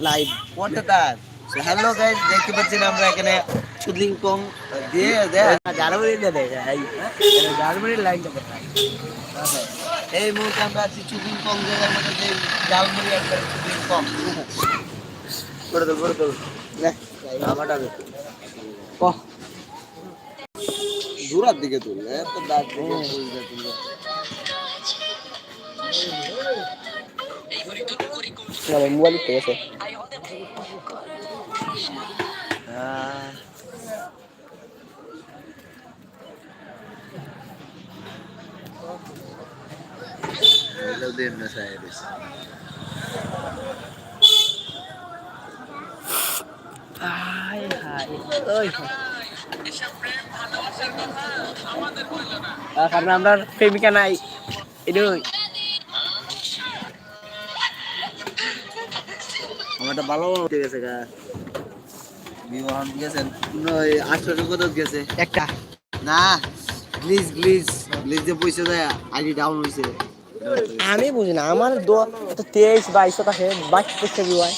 Live কোনটা তার hello guys দেখতে পাচ্ছেন আমরা এখানে চুদলিং পং দিয়ে দেখ জার্মানি দিয়ে দেয় এই জার্মানির লাইনটা কোথায় এই মুহূর্তে আমরা আছি চুদলিং পং জায়গার মধ্যে যে জালমুড়ি একটা চুদলিং পং করে তোল করে তোল আমারটা দে ক দূরার দিকে তুল এত দাগ দিকে তুলবে তুলবে মোবাইল ঠিক আছে de Buenos Aires. Hi hi ওই কারণ আমরা প্রেমিকা নাই এটাই আমারটা ভালো ঠিক আছে গা বিবাহ গেছেন আটশো কত গেছে একটা না প্লিজ প্লিজ প্লিজ যে পয়সা দেয় আইডি ডাউন হয়েছে আমি বুঝি না আমার তো তেইশ বাইশশো থাকে বাইশ ভিউ হয়।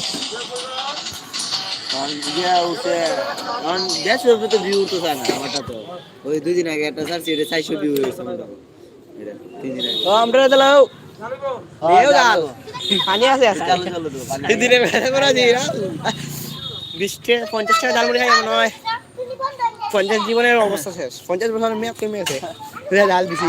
দেড়শো তো ভিউ তো চায় না আমারটা তো। ওই দুই দিন আগে একটা ছাড়ছি এটা চারশো ভিউ হয়েছে আমার এটা তিন দিন আগে। ও আমরা দিলাম দেও পানি আছে। দিনে বেলা করে দিই না। বিশ টাকা পঞ্চাশ টাকা খাই মনে পঞ্চাশ জীবনের অবস্থা শেষ। পঞ্চাশ বছর মেয়ে কমে আছে ডাল দিছি।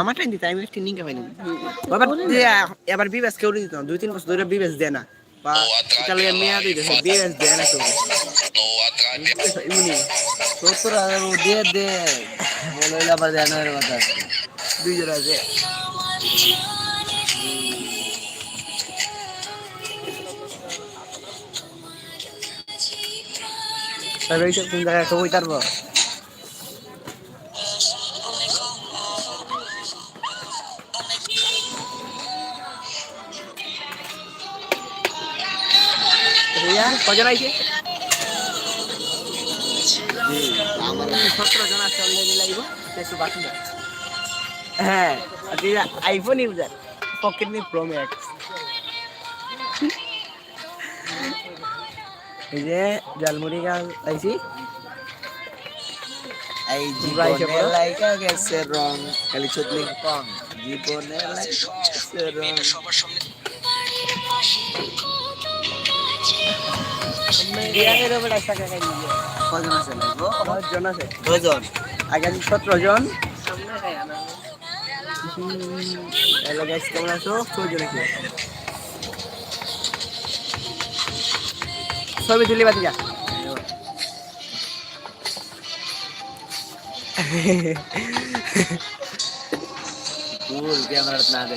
আমার টাইম দিতে আমি একটু নিঙ্কা পাইনি এবার বিবেস কেউ দিত দুই, তিন বছর ধরে বিবেস দেয় না। বা ইতালিয়া মেয়া দিতে বিবেস দেয় না এমনি সত্তর হাজার ও দিয়ে দে বলে আবার জানুয়ারি কথা দুইজন আছে তবে এইসব কোন জায়গায় খবর তারপর কজন আইছে? হ্যাঁ আইফোন ইউজার পকেট নি প্রো ম্যাক্স এই যে জালমুড়ি গাল আইছি। এই জীবনে। লাইকা গেছে রং। খালি চুতলিং পং জীবনে লাইকা গেছে রং। উপর আগে আছে সতেরো জন। কেমন আছো? ছবি তুলি বাতি যা। ফুল ক্যামেরা না দে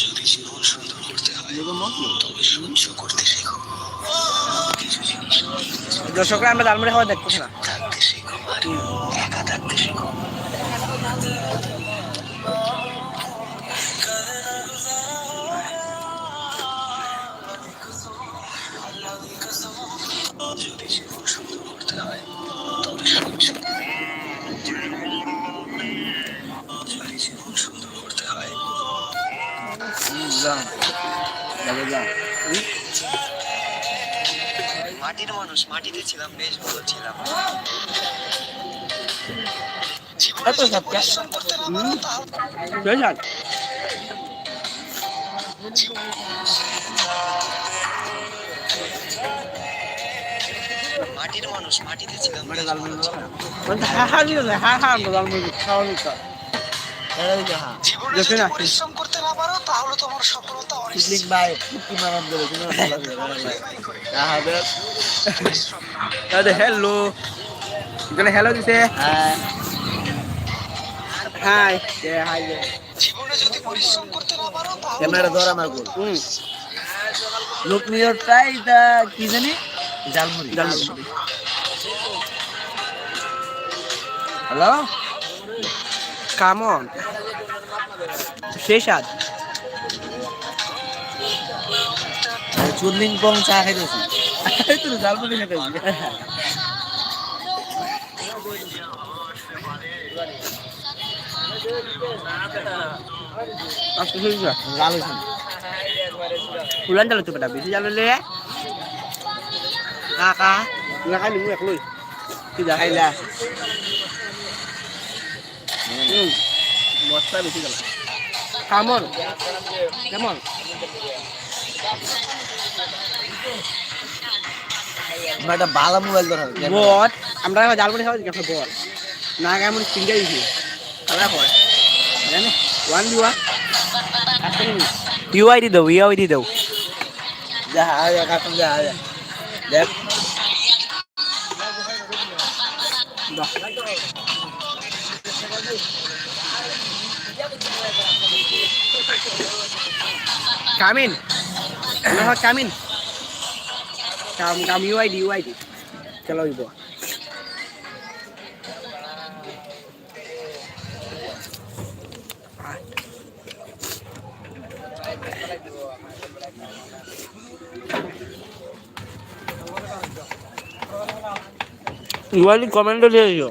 যদি সুন্দর করতে দর্শকরা আমরা লালমারি হওয়া দেখতেছি না। মাটির মানুষ মাটিতে ছিলাম বেশ ভালো ছিলাম। মাটির মানুষ মাটিতে ছিলাম বেশ ভালো ছিলাম। হা হা দিল হা হা আমরা জালমুড়ি খাওয়া নিতে এটা দিকে হ্যাঁ জীবনে যদি পরিশ্রম করতে না পারো তাহলে তোমার সফলতা অনিশ্চিত পিকনিক ভাই কি দেবে তুমি হ্যাঁ হ্যালো এখানে হ্যালো দিছে। হ্যাঁ। হাই হাই জীবনে যদি পরিশ্রম করতে না পারো তাহলে ক্যামেরা ধরা মারবো লোক নিয়রটাই তা কি জানি? জালমুড়ি। জালমুড়ি। হ্যালো কামন শেষ আজ চুরলিং পং চা খাইতেছি। এই তো জালমুড়ি খেতে আজকে শেষ না লাল হয়েছে। ফুলান জালো তো বেটা বেশি জালো লে কাকা না মশলা বেশি গেল কামন কেমন আমার একটা ভালো মোবাইল ধরা বট আমরা জালমুড়ি খাওয়া গেছে বট না কেমন চিন্তা দিছি কালা পর জানে ওয়ান দিওয়া ইউআইডি দাও ইউআইডি দাও। যা আয়া কাটুন যা আয়া দেখ। কামিন। না কামিন। কাম কাম ইউআইডি ইউআইডি চলো ইবো ইউআইডি কমেন্টে দিয়ে দিও।